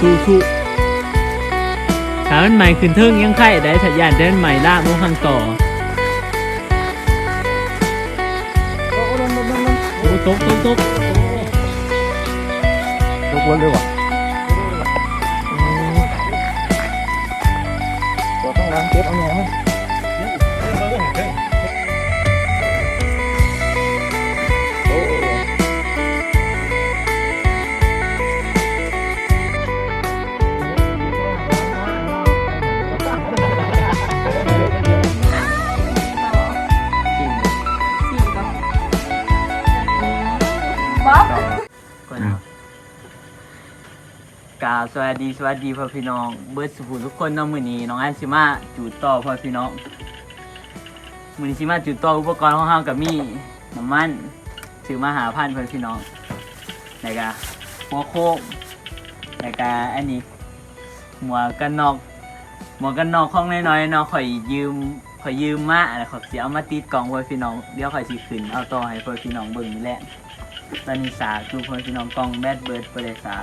สู้สู้ถ้ามันใหม่ขึ้นเทิงยังไข่ได้ถ้าญาติเดินใหม่ลากมุขังต่อโอ้นั่นนั่นนั่นโอ้ตกตกตกยกวนเลยว่ะตัวต้องล้างเก็บเอาแหน่มันาสวัสดีสวัสดีพ่อพี่น้อง เบิร์ดสุภูทุกคนน้องมือนี้น้องอันซิมาจูดต่อพ่อพี่น้องมือนี้ซิมาจูดต่ออุปกรณ์ของเฮากับมีน้ำมันซื้อมาหาพันพ่อพี่น้องแล้วก็หัวโคกแล้วก็อันนี้หมวกกันนอกหมวกกันนอกของน้อยๆเนาะข่อยยืมข่อยยืมมาแล้วข่อยสิเอามาติดกล่องพ่อพี่น้องเดี๋ยวข่อยสิขึ้นเอาต่อให้พ่อพี่น้องเบิ่งนี่แหละตอนนี้สากอยู่พ่อพี่น้องกล้องแบดเบิร์ดประเดสา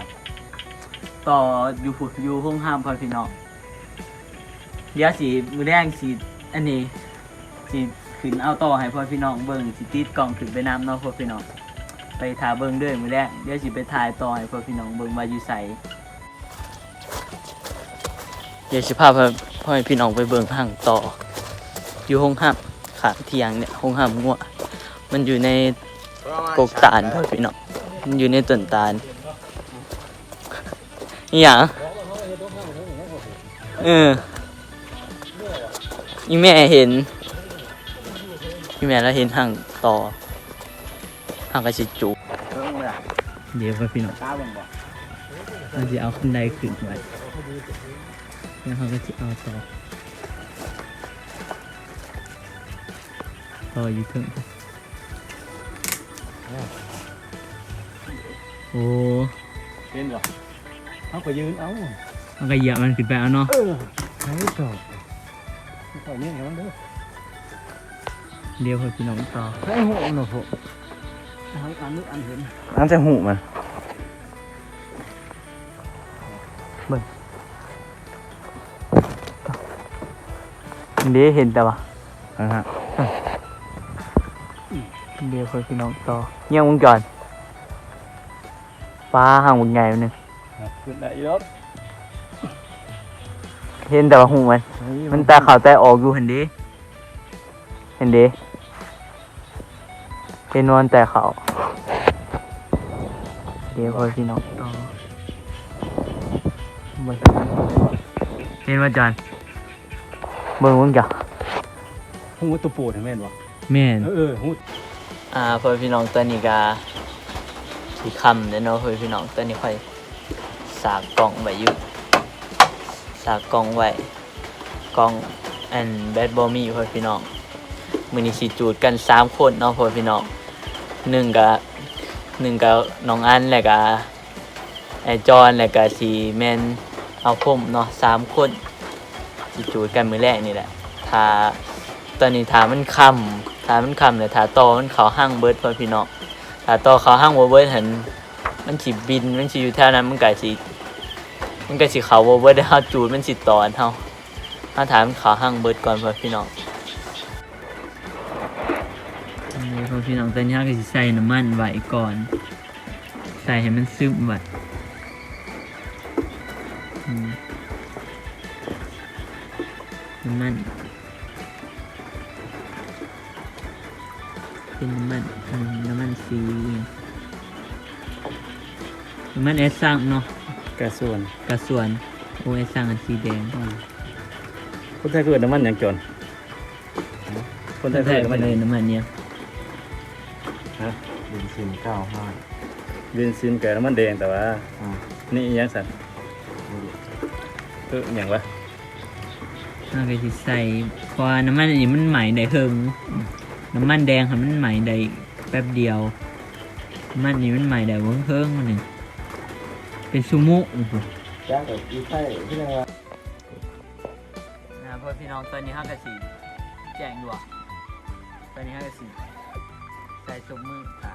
ต่ออยู่ผุดอยู่ห้องห้ามพอพี่น้องเดี๋ยวสีมือแรงสีอันนี้สีขึ้นเอาต่อให้พ่อพี่น้องเบิ่งสีติดกล่องขึ้นไปน้ำเนาะพ่อพี่น้องไปทาเบิ่งด้วยมือแรกเดี๋ยวสีไปถ่ายต่อให้พ่อพี่น้องเบิ่งว่าอยู่ใสเดี๋ยวสิพาพ่อพ่อพี่น้องไปเบิ่งห้างต่อ อยู่ห้องห้ามขางเทียงเนี่ยห้องห้ามงัวมันอยู่ในกกตาลพ่อพี่น้องมันอยู่ในต้นตาล อหย่างเอออีแม่เห็นอีแม่แล้วเห็นห่างต่อห่างกระชิจูเดี๋ยวพ่อพี่น้องตางบ่เราจะเอาขึ้นไดขึ้นไว้แล้วเขาก็จะเอาต่อต่ออยู่ถึงโอ้เป็นบ่ เอาไปยืนเอามันก็เหยียบมันขึ้นไปเอาเนาะเออใช้จอบปล่อยเนี่ยเห็นมันเด้อเดี๋ยวพ่อพี่น้องต่อใช้หูหน่อยพวกทั้งอันนึกอันเห็นอันใช้หูมันเดี๋ยวเห็นแต่ว่านะฮะเดี๋ยวพ่อพี่น้องต่อเงี้ยวงจรปลาห่างวงใหญ่มันนึง ขึ้นได้ยศเห็นแต่ว่าหูมัน มันแต่ขาวแต่ออกอยู่เห็นดิเห็นดิเห็นนวลแต่เขาวเดี๋ยวพ่อพี่น้องต่อเบิ่งเห็นว่าจานเบิ่งวงจ้ะหูตัวปูดเห็นแม่นบ่แม่นเออหูอ่าพ่อพี่น้องตอนนี้ก็สีคำเด้อเนาะพ่อพี่น้องตอนนี้ค่อย สากกล่องไว้อยู่สากกล่องไว้กล่องอันแบดบอมีพ่อพี่น้องมือนี้สิจูดกันสามคนเนาะพ่อพี่น้องหนึ่งกับหนึ่งกับน้องอันแล้วก็ไอจอนแล้วก็สีแมนเอาผมเนาะสามคนสิจูดกันมือแรกนี่แหละถ้าตอนนี้ถามันคำถามันคำเลยถาต่อมันเขาห้างเบิร์ดพ่อพี่น้องถาต่อเขาห้างบ่เบิร์ดเห็นมันสิบินมันสิอยู่แถวนั้นมันก็สิ มันก็สิเขาบ่เบิร์ดเฮาจูดมันสิตอนเฮาเฮาถามมันเขาห้างเบิร์ดก่อนพ่อพี่น้องพ่อพี่น้องตอนนี้ก็สิใส่น้ำมันไว้ก่อน ใส่ให้มันซึมไว้น้ำมันเป็นน้ำมันน้ำมันสีน้ำมันเอสซังเนาะ กระส่วนกระส่วนโอเอสซังอันสีแดง คนไทยเกิดน้ำมันอย่างจนคนไทยแท้เกิดไปน้ำมันเลอยย่างน้ำมันเนี่ยบินซินเก้าห้าเบนซินกับน้ำมันแดงแต่ว่า อ่านี่อีหยังสั่นเอออหย่างวะเราก็จะใส่เพราะว่าน้ำมันอันนี้มันใหม่ได้เฮิงน้ำมันแดงค่ะมันใหม่ได้แป๊บเดียวน้ำมันนี้มันใหม่ได้เวิ้งเฮิงมันหนึ่ง เป็นซูโม่จ้ากับอีไส้ที่นั่นะเพื่อพี่น้องตัวนี้ห้ากระสีแจงดัวตัวนี้ห้ากระสีใส่ซูมือขา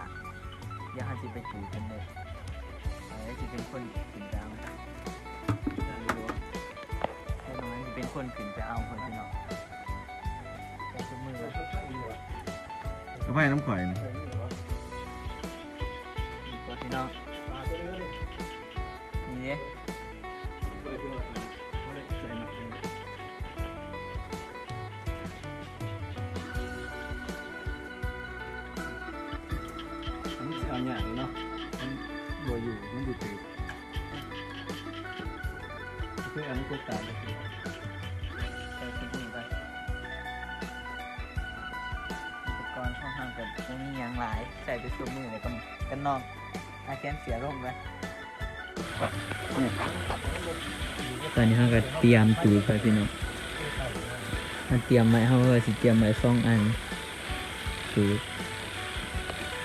อย่าให้สิไปถูกันเลยไอ้สีเป็นคนขึ้นไปเอาแค่น้อยที่เป็นคนขึ้นไปเอาคนพี่น้องใส่สมมือก็ไม่น้ำข่อยนะ เขาก็เตรียมจูไปพี่น้องถ้าเตรียมไว้เขาก็สิเตรียมไว้สองอันจู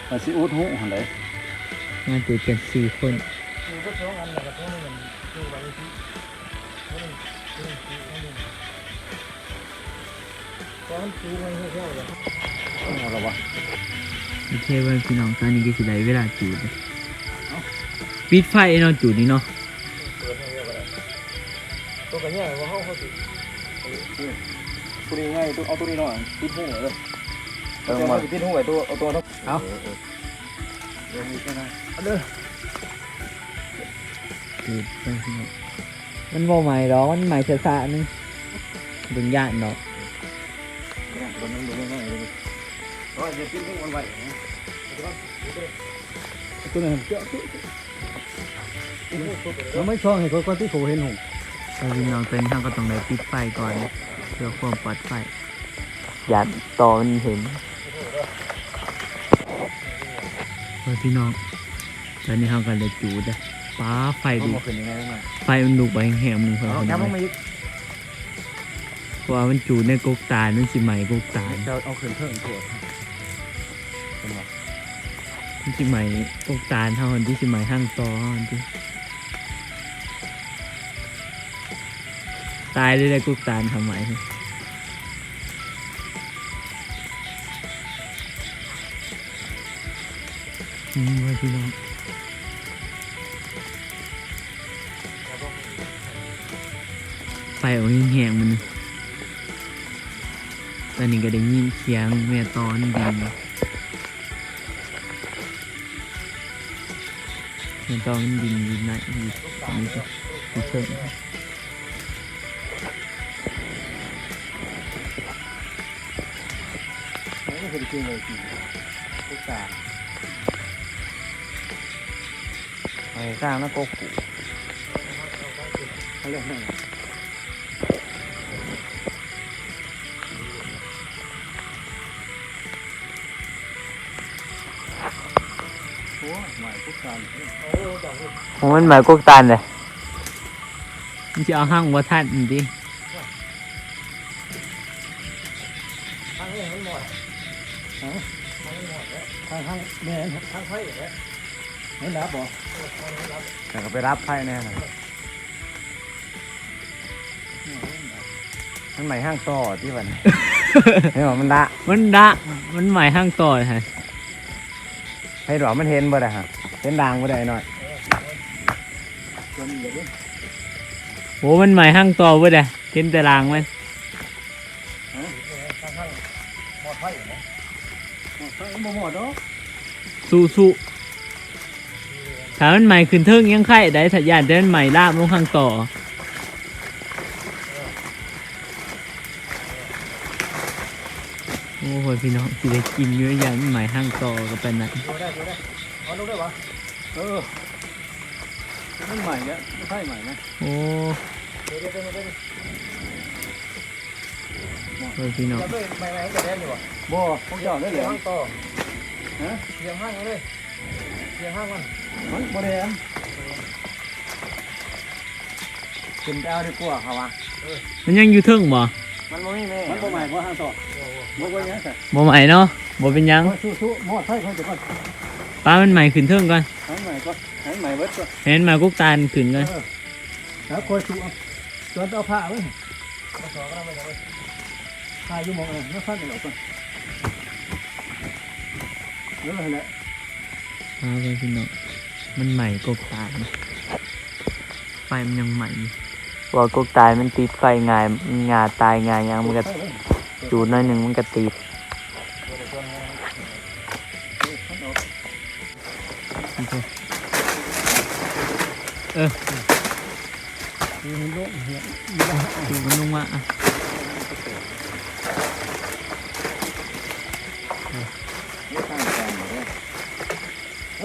อาสิอุดหูหั่นไดงานจูดกันสี่คนเอาละวะโอเคเว้ยพี่น้องตอนนี้ก็สิได้เวลาจูดเลยปิดไฟเนาะจูดนี่เนาะตัวกั นเนี่ยว่าเขาเขาติตัวนี้ง่ายตัวเอาตัวนี้หน่อยปิดหูเลยเออมาปิดหูไว้ตัวเอาตัวนั้นเอาเดี๋ยวมีแค่นั้นจูดไปพี่น้อมันบ่ใหม่หรอมันใหม่เสะๆนึงดึงยานเนาะตัวนั้นตัวนั้นง่ายเลยโอ้ยจะปิดหูมันไว้ตัวนั้นเจ้าเราไม่ช่องให้คนคนที่เขาเห็นหู ไอ้พี่น้องเต้นทางก็ต้องได้ปิดไฟก่อนเพื่อความปลอดภัยอย่าต่อมันเห็นเฮ้ยพี่น้องตอนนี้เขากันเลยจูดอะป้าไฟเขาดูบอกขึ้นยังไงมาไฟมันลุกไปแห้งๆมึงเพิ่นเอาพี่จัน้บองลงมาอีกเพราะว่ามันจูดในกกตาลมันสิใหม่กกตาลจะเอาขึ้นเพิ่มถั่วเป็นไงมันสิใหม่กกตาลเท่าหันที่สิใหม่ห้างตอเท่ ตายได้ได้กกตาลทำไมอืมว่าพี่น้องไฟเอาแหงมัน ตอนนี้ก็ได้ยินเสียงแม่ตอนดินแม่ตอนดินอยู่ไหนอยู่นี่สิอยู่เชิง เคยกินเลยกินทุกตาไอ้สร้างนักโกกุเขาเรียกนั่นโอ้มันหมายกุกตาลเลยจะเอาห้างว่าท่านดิ แม่ทางไพ่เหรอไม่รับบ่แต่ก็ไปรับไพ่แน่นอนมันใหม่ห้างต่อที่วันเห็นบ่มันละมันดะมันหมายห้างต่อเลยฮะให้หรอมันเห็นบ่ได้ฮะเห็นด่างบ่ได้หน่อยโหมันหมายห้างต่อเว้ยเด้เห็นแต่รางมันบ่หมดเนาะ สู้สู้ถามันหมายขึ้นเทิงยังไข่ได้ถ้าญาติได้มันหมายลาบลงข้างต่อโอ้โหพี่น้องสิได้กินเยอะอย่างหมายห้างต่อกับเป็นนั้นเอาลูกได้ปะเออมันใหม่เนี่ยไม่ใช่ใหม่นะโอ้โหพี่น้องไม่ไม่ไม่จะแน่นอยู่วะบ่พวกเจ้าได้เหรอห้างต่อ เสียงห้างเลยเสียงห้างมันมันบ่ได้อันขึ้นไปเอาดีกว่าเขาว่ามันยังอยู่เทิงบ่มันไม่แม่มันบ่ใหม่บ่ห้างต่อบ่บ่ยังแต่บ่ใหม่เนาะบ่เป็นหยังสู้ๆหมอดไฟเขาจะก่อนป้ามันใหม่ขึ้นเทิงก่อนให้ใหม่ก่อนให้ใหม่เบิดก่อนเห็นหมายกุกตาลขึ้นก่อนแล้วคอยสู้เอาจนเอาผ้าไว้ผ้าอยู่หมองเออแล้วฟันกันออกก่อนแล้ว นั่นแหละเอาไปพี่น้องมันใหม่กุกตาลไฟมันยังใหม่อยู่ว่ากกตายมันติดไฟง่ายมันงาตายง่ายหยังมันก็จูดหน้อยหนึ่งมันก็ติดเออดูมันลงมาอะเอา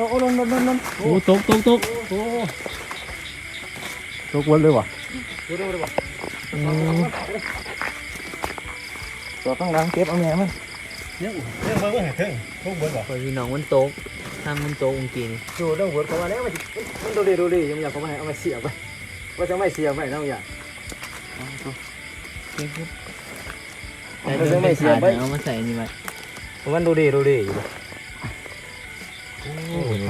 เอาลงลงลงลงโอ้ตกตกตกโอ้ตกวนเลยวะดูดูดูบ่ตัวข้างหลังเก็บเอาแม่มันยังยังเบิ่งบ่เห็นถึงพวกเบิ่งบ่พอพี่น้องมันตกทางมันตกจริงดูต้องเบิ่งเข้ามาแล้วมันมันดูดิดูดิยังอยากเข้ามาให้เอามาเสียบไปว่าจะไม่เสียบไปน้องอยากแต่เดินไม่เสียบเอามาใส่นี่ไว้มันดูดิดูดิอยู่โ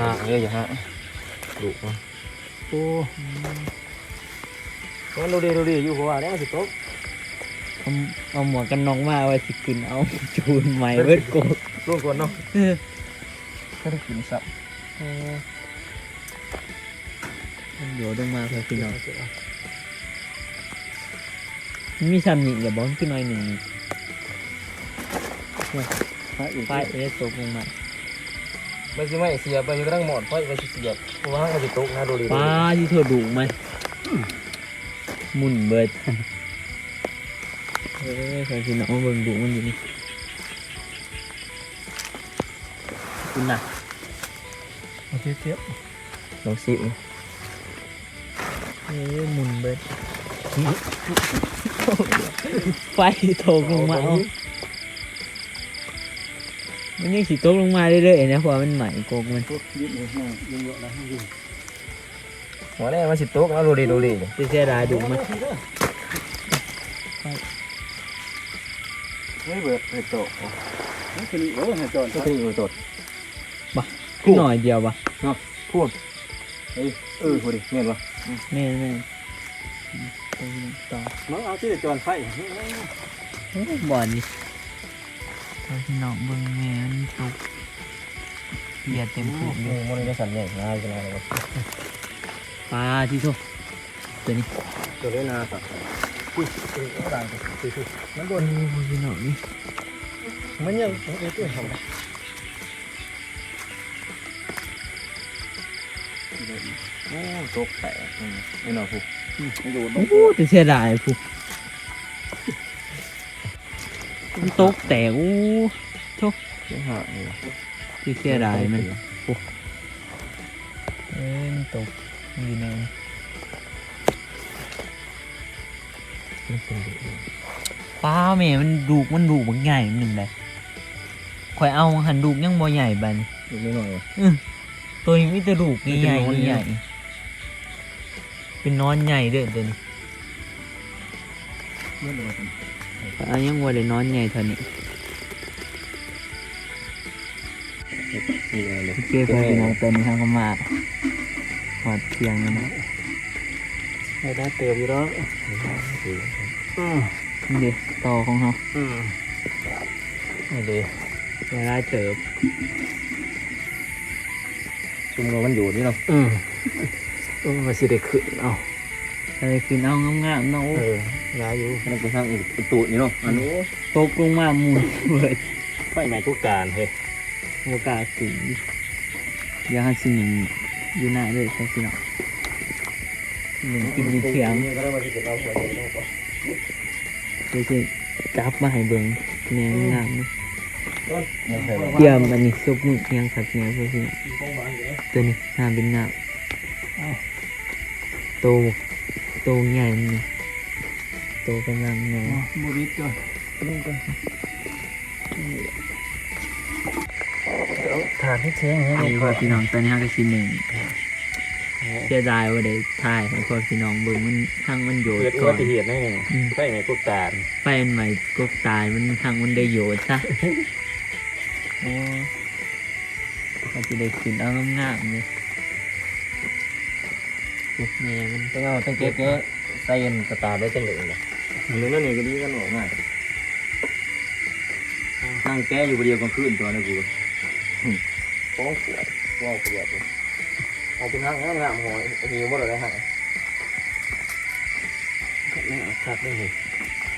อ้ยฮะเอ้ยอย่าฮะดุวะโอ้มันดูดิดูดิอยู่เพราะว่าแล้วมันสิตกเอาเอาหมวกกันน็อกมาไว้สิขึ้นเอาจูนใหม่เวิร์ดโกดร่วงก่อนเนาะเออก็ได้กินสับมันโยดลงมาพอพี่น้องมันมีซ้ำนี่อย่าบอกขึ้นหน่อยหนึ่งนี่พระอีกป้ายเอสตกลงมา มันสิไม่เสียบไปอยู่กำลังหมดไฟไปสิเสียบเพราะว่ามันสิตกนะดูดิป้าที่เธอดุไหมหมุนเบิดเอ้ยพอพี่น้องมาเบิ่งดุมันอยู่นี่คุณน่ะโอเคเทียบลองสิเอ้ยหมุนเบิดไฟตกลงมาเอา มันยังสิตกลงมาเรื่อยๆนะเพราะว่ามันใหม่โกกมันพวกยืดเลยห้างยืดเยอะแล้วห้างยืดหัวแน่มันสิตกนะดูดิดูดิจะเสียดายดุมันเฮ้ยเบิดเฮ้ยโตนี่คือนี่โอ้ยจอนก็คืออยู่ตดขึ้นหน่อยเดียวปะพูดเฮ้ยเออพอดีเงี้ยบ่แม่นแม่นอืมต่อน้องเอาที่จอนไฟโอ้บ่อนนี่ เราพี่น้องเบิ่งแม่มันตกเหยียดเต็มพื้นเลนี่ยมันจะสั่นใหญ่ง่ายขนาดไหนวะปลาที่โตตัวนี้ตัวเล่นนาสัตว์อุ้ยตัวต่างกันคือคือมันโดนโอ้พี่น้องนี่มันยังเอ้ยตัวทำไมโอ้ตกแตกนี่เนาะพวกไม่ดูโอ้จะเสียดายผู้ มันตกแตกโอ้เสียหายเลยจะเสียดายมันโอ้เอ้ยมันตกอยู่ในปลาแม่มันดูกมันดูกมันใหญ่หนึ่งเลยข่อยเอาหันดูกยังบ่ใหญ่บัดนดูไม่หน่อยวะตัวนี้มีแต่ดูกใหญ่มันเป็นนอนๆใหญ่ เป็นนอนใหญ่เด้อตัวนี้เมื่อไหร่กัน อันยังว่าได้นอนใหญ่เท่านี้นี่อะไรเลยโอเคพอพี่น้องตัวนี้ทางก็มาหอดเทียงแล้วนะไม่ได้เติมอยู่แล้วนี่เด็ต่อของเขาอืมนี่เด็เวลาเติบชุมเรามันอยู่นี่เนาะอืมเออมาสิได้ขึ้นเอา อะไรคือเอางามๆเนาะเออยาอยู่นั่นเป็นทางอีกประตูนี่เนาะอันนี้ตกลงมาหมุนเบิดไฟใหม่ทุกการเฮ้ยโอกาสถึงเดี๋ยวให้สิหนึ่งอยู่หน้าเลยใช่พี่น้องหนึ่งกินอยู่เถียงนี่ก็ได้มาสิเป็นเราหัวเดียวก็เดี๋ยวจะจับมาให้เบิ่งแนวงามนะไม่ใช่เตรียมอันนี้ซุปมือเพียงสักแนวเพื่อพี่น้องตัวนี้งามเป็นงามโต โตใหญ่มันนี่โตกำลังไงบริจาคทานให้แข็งให้นี่พอพี่น้องตอนนี้ห้าก็ชิ้นหนึ่งเสียดายว่าได้ถ่ายให้พอพี่น้องเบิ่งมันทั้งมันโยดเกิดอุก่อบันติเหตุได้ไงอืมไฟใหม่ทุกการไฟมันใหม่ก็ตายมันทั้งมันได้โยดซะโอ้มันจะได้ขึ้นเอางามๆเลย แม่มันต้องเอาต้องเก็บเนี้ยใส่เย็นกระตาได้จังเลยนะหรือนั่นนี่ก็ดีกันออกง่ายนั่งแก้อยู่คนเดียวกลางคืนตัวนะกูฟ้องขวดฟ้องขวดเอาเป็นห้างงามงามหอยหิวหมดเลยฮะครับได้เลย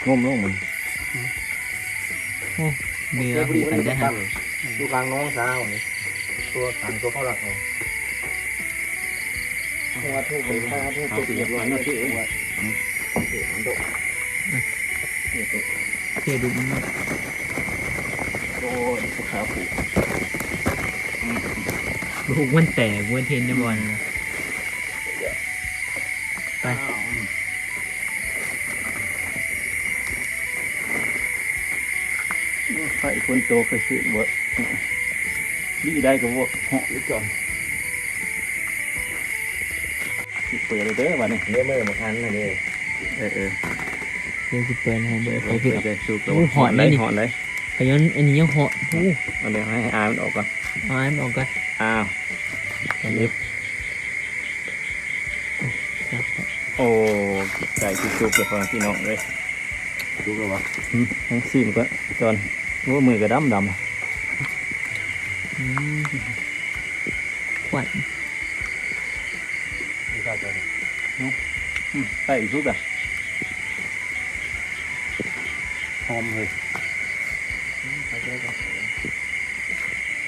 งมลงมันเบื่อเดี๋ยวพอดีมันได้จะฮะตั้งดูกลางน้องสาวนี่ตัวขังตัวเข้าหลักเอา หัวทุกคนถ้าทุกตัวเรียบร้อยนะที่หัวมันโดดเทดุมโอ้ยขาผูกลูกมันแตกเว้นเทนจะบอลนไปไฟคนโตก็คือบ่ดีได้ก็บ่เหาะหรือจอน ปิดเลยเด้อวันนี้เนื้อมือมาคันเลยเออเออเดี๋ยวจะเปิดให้เบิร์ดไปไปพี่พี่ใจสุกโอ้ยหอนเลยนี่หอนเลยขยันอันนี้ยังเหาะโอ้เอาเลยให้อามันออกก่อนเอาอันออกก่อนอ้าวลิฟโอ้ใจที่สุกเลยพอพี่น้องเลยดูกันวะอืมทั้งซีมก็จอนว่ามือก็ดำดอืมขวัญ ดูกันจนำอืมใส่อีกสุกอะหอมเลย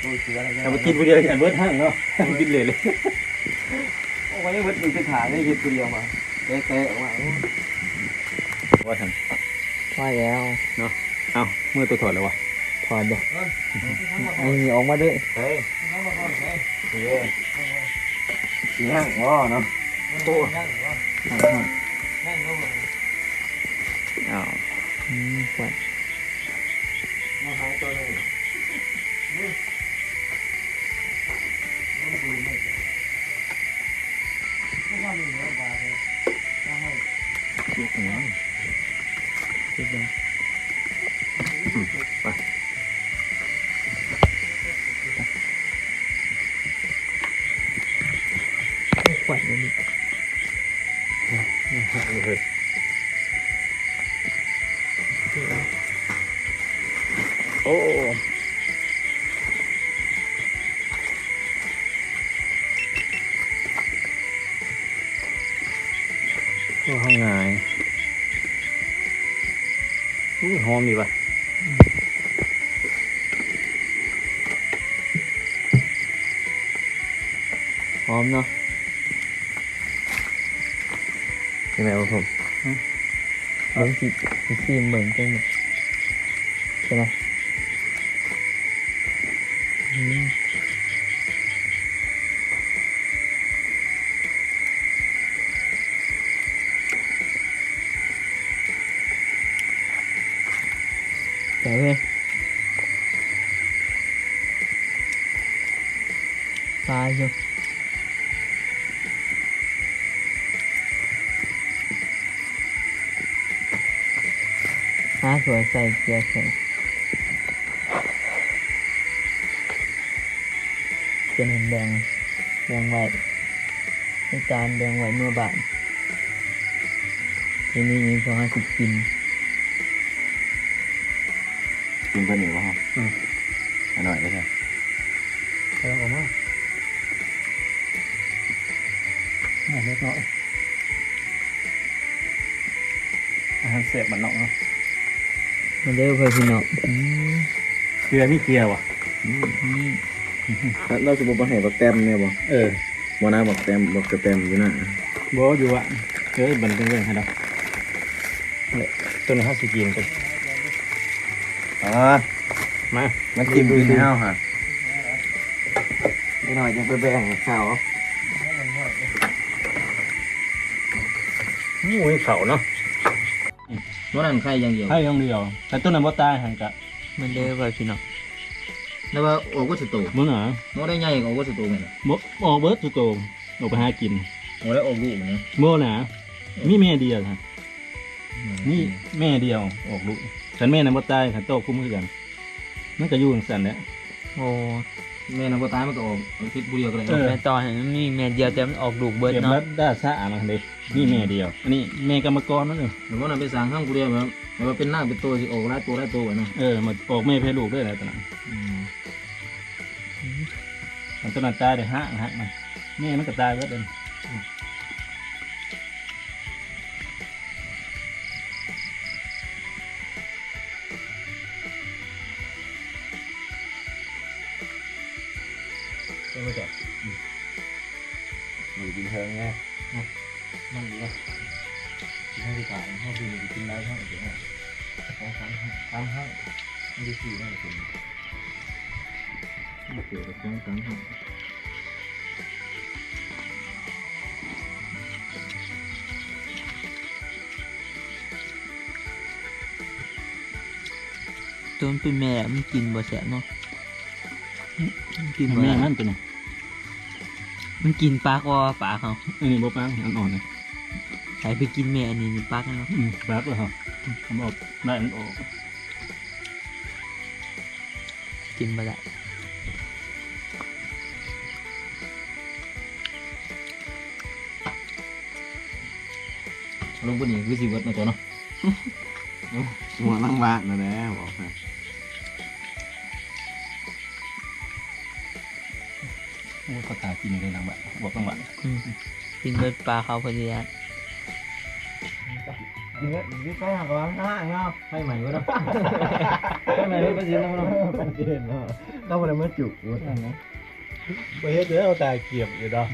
ดูเสืออะไรแต่มากินคนเดียวอย่าเบิดห้างเนาะกินเลยเลยโอ้ยเบิดมันเป็นฐานได้กินคนเดียวมาเตะเตะออกมาว่าทันพอแล้วเอ้าเมื่อตัวถอดแล้ววะถอดเด้ออันนี้ออกมาด้วยเฮ้ยเฮ้ยสีห้างอ๋อเนาะ โอ้อ้าวอืมขวัญมาหายตัวนึงลูกหนัง คิดดูขวัญมันนี่ เลยโอ้ก็ห้องไงอู้ หอมดีป่ะหอมเนาะยังไงวะผมเบิ่งสิสิซีมเบิ่งจังหมดใช่ไหม ต่เว้ยปลาอยู่หาถั่วใส่เกลือใส่เป็นเห็นแดงแดงไว้ในจานแดงไว้เมื่อบานทีนี้พอห้าสิบกิน กินตัวนี้วะครับอืมอร่อยเลยใช่กำลังออกมาไหมเล็กน้อยอาหารเสพมันเนาะเนาะมันเด้อเพื่อนพี่น้องอืมเกลือมีเกลือวะนี่เราจะบอกว่าให้บักแต้มเนี่ยบ่เออบ่นะบักแต้มบักกระแต้มอยู่นะบออยู่อะเออบันเป็นเรื่องให้เราเนี่ยตัวนี้ห้าสิบกินตัว อ๋อมา มากินดูในห้าวฮะนิดหน่อยยังไปแบ่งข้าวหมูให้เขาเนาะว่านั่นใครยังเดียวให้อย่างเดียว แต่ตัวนั้นบ่ตายหันกะมันเด้อเพื่อนพี่น้องแล้วว่าโอ้ก็สตูมึงเหรอโมได้ใหญ่กว่าโอ้ก็สตูไงบ่ออกเบิร์ดตัวโตออกไปหากินโอ้ได้โอ้ลูกมันนะโม่น่ะมีแม่เดียวฮะนี่แม่เดียวออกลูก ฉันแม่นั้นบ่ตายฉันโตคุ้มคือกันมันก็อยู่จังซั่นแหละโอ้แม่นบ่ตายมันก็ออกคิดผู้เดียวก็ได้เออแม่ต่อเห็นมันมีแม่เดียวแต่มันออกลูกเบิดเก็บเนาะ รัดด้าซ่ามาเลยนี่แม่เดียว อันนี้แม่กรรมกรนั่นเองหรือว่านั่นไปสั่งข้างผู้เดียวแบบแบบว่าเป็นหน้าเป็นตัวสิออกหลายตัวหลายตัวไว้นะเออมาออกแม่เพลูกด้วยแหละตอนนั้นมันตอนนั้นตายได้ฮะฮะมันแม่มันก็ตายเบิดเลย ไม่ได้สี่ไม่ได้สี่ไม่เกี่ยวกับสองสามห้าจนเป็นแม่มันกินบ่แสบเนาะมันกินบ่แม่ได้มันตัวนี้มันกินปลากอปลาเขาอันนี้บ่ปังอันอ่อนเลยใครไปกินแม่อันนี้นี่ปลากันเนาะอืมแบบเลยครับผมออกได้อันออก กินบ่ได้ลงบนนี้วิสิวัตนะตัวเนาะ หัวนั่งบ้านนั่นแหละบอกให้โอ้เขาตากินเลยนางบ้านบอกนางบ้านอืมกินเบิดปลาเขาพอดีอะ ยิงก็ยิงไปหาก่อนนะเนาะให้ใหม่ก็ได้ให้ใหม่ก็ยินแล้วเนาะเป็นเจนเนาะต้องมาเมื่อจุกวุ้นไปเฮ็ดเด้อเอาตาเกียบอยู่ดอก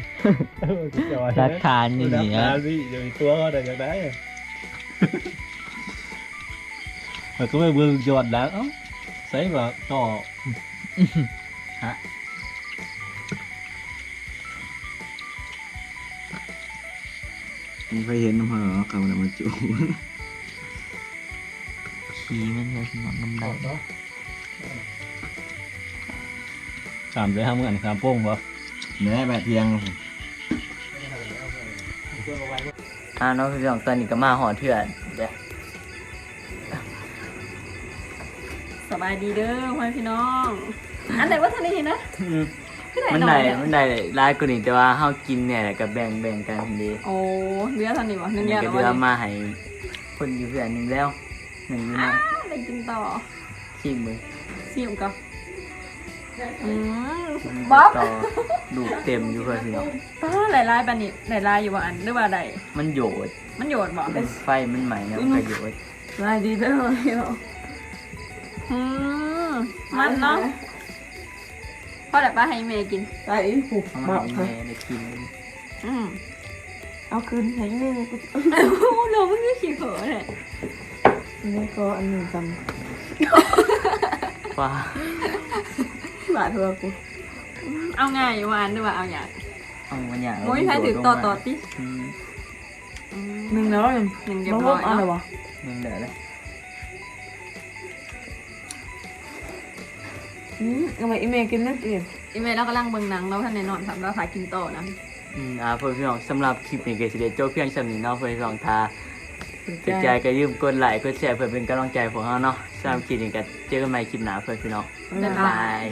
รักทานอย่างนี้ตาสิเดี๋ยวตัวเขาได้จังได๋มันก็ไม่เบิ่งยอดแล้วเอ้าใส่ว่าต่อ มึงเคยเห็นน้ำเหรอเขาน่ะมาจุกขี้มันเลยหนอนน้ำดสามเลยห้ามืออันสามโป้งบ่แหน่แม่เทียงำอ่าน้องพี่น้องตอนนี้ก็มาหอเถื่อนเดี๋ยวสบายดีเด้อพ่อพี่น้อง อันไหนว่าทะเลนะที่ไหน มันหน่ได้อยเนี่ยมันได้ร้ายกว่านี้แต่ว่าเฮากินเนี่ยแหละก็แบ่งแบ่งกันดีโอ้เรือทะเลวะหนึ่งนี่เดียวก็แล้วเดือวะมาให้คนอยู่เพื่อนหนึงแล้วหนึ่งอยู่นะได้กินต่อชิมมือซิมกับอืมมันบ๊อบต่อดูกเต็มอยู่เพื่อนพี่น้องป้าหลายลายปันนี่หลายลายอยู่ว่าอันหรือว่าใดมันโยดมันโยดบอกไฟมันใหม่นะไฟโยดลายดีเด้อพี่น้องอืมมันเนาะ พ่อแต่ป้าให้แม่กินไอ้ผูกเอาบมาอกให้แม่ได้กินอืมเอาคืนให้แม่กูโอ้โหมันคือขี้เผลอเลยแม่ก็อันหนึ่งกันว่าบาทเธอกูเอาง่ายอยู่ว่าอันหรือว่าเอาอย่างเอามันอย่างโอ้ยใครถือต่อต่อติอืมอืมหนึ่งแล้วยังหนึ่งเรียบมาร้ว่าอยเอาอะไรเนาะวะมึงเดี๋ยวเลย อืมเอามาอีเมลกินนั่นเองอีเมลเรากำลังเบิ่งหนังเราท่านในนอนครับเราถ่ายกินต่อนะอืมอ่าเพื่อนพี่น้องสำหรับคลิปนี้ก็สิเดโจ้เพียงสำนี้เนาะเพื่อนพี่น้องทาติดใจก็ยืมกดไลค์กดแชร์เพื่อเป็นกำลังใจของเราเนาะสำหรับคลิปนี้ก็เจอกันใหม่คลิปหน้าเพื่อนพี่น้องบ๊ายบายบาย